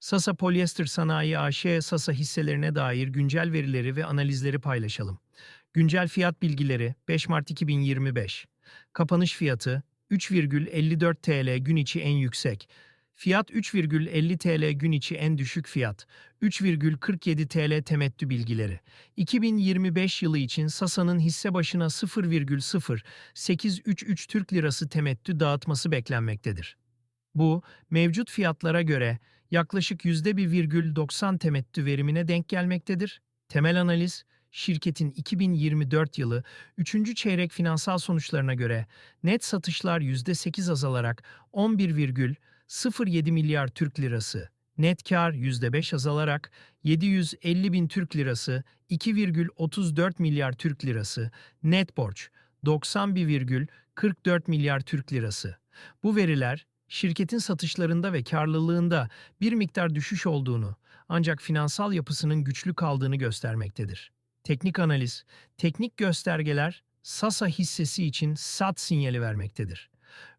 Sasa Polyester Sanayi AŞ Sasa hisselerine dair güncel verileri ve analizleri paylaşalım. Güncel fiyat bilgileri 5 Mart 2025. Kapanış fiyatı 3,54 TL gün içi en yüksek. Fiyat 3,50 TL gün içi en düşük fiyat. 3,47 TL temettü bilgileri. 2025 yılı için Sasa'nın hisse başına 0,0833 Türk Lirası temettü dağıtması beklenmektedir. Bu, mevcut fiyatlara göre yaklaşık %1,90 temettü verimine denk gelmektedir. Temel analiz, şirketin 2024 yılı 3. çeyrek finansal sonuçlarına göre net satışlar %8 azalarak 11,07 milyar Türk Lirası, net kar %5 azalarak 750 bin Türk Lirası, 2,34 milyar Türk Lirası, net borç 91,44 milyar Türk Lirası. Bu veriler, şirketin satışlarında ve karlılığında bir miktar düşüş olduğunu ancak finansal yapısının güçlü kaldığını göstermektedir. Teknik analiz, teknik göstergeler Sasa hissesi için sat sinyali vermektedir.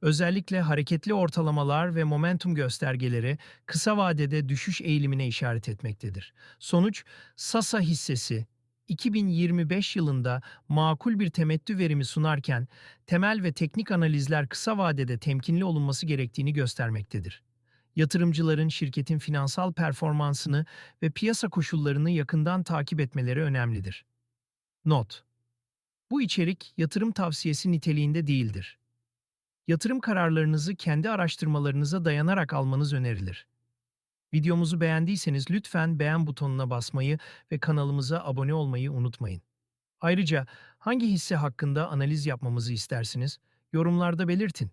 Özellikle hareketli ortalamalar ve momentum göstergeleri kısa vadede düşüş eğilimine işaret etmektedir. Sonuç, Sasa hissesi 2025 yılında makul bir temettü verimi sunarken temel ve teknik analizler kısa vadede temkinli olunması gerektiğini göstermektedir. Yatırımcıların şirketin finansal performansını ve piyasa koşullarını yakından takip etmeleri önemlidir. Not: Bu içerik yatırım tavsiyesi niteliğinde değildir. Yatırım kararlarınızı kendi araştırmalarınıza dayanarak almanız önerilir. Videomuzu beğendiyseniz lütfen beğen butonuna basmayı ve kanalımıza abone olmayı unutmayın. Ayrıca hangi hisse hakkında analiz yapmamızı istersiniz? Yorumlarda belirtin.